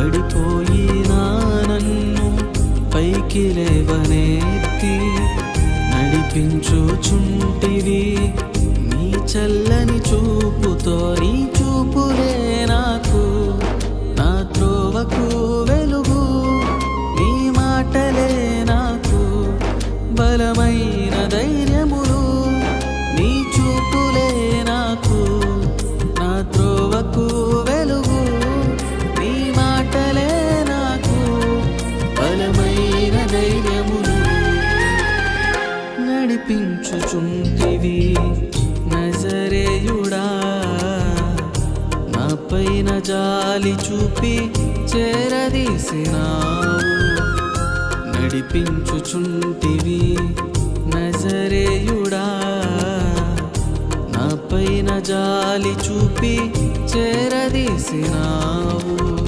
పడిపోయినా నన్ను పైకి లేవనెత్తి నడిపించుచుంటివి. నీ చల్లని చూపుతో నీ చూపులే నాకు. నా త్రోవకు వెలుగు నీ మాటలే నాకు. బలమై నడిపించుచుంటివి నజరేయుడా నా పైన జాలి చూపి చేరదీసినావు. నడిపించుచుంటివి. నజరేయుడా నా పైన జాలి చూపి చేరదీసినావు.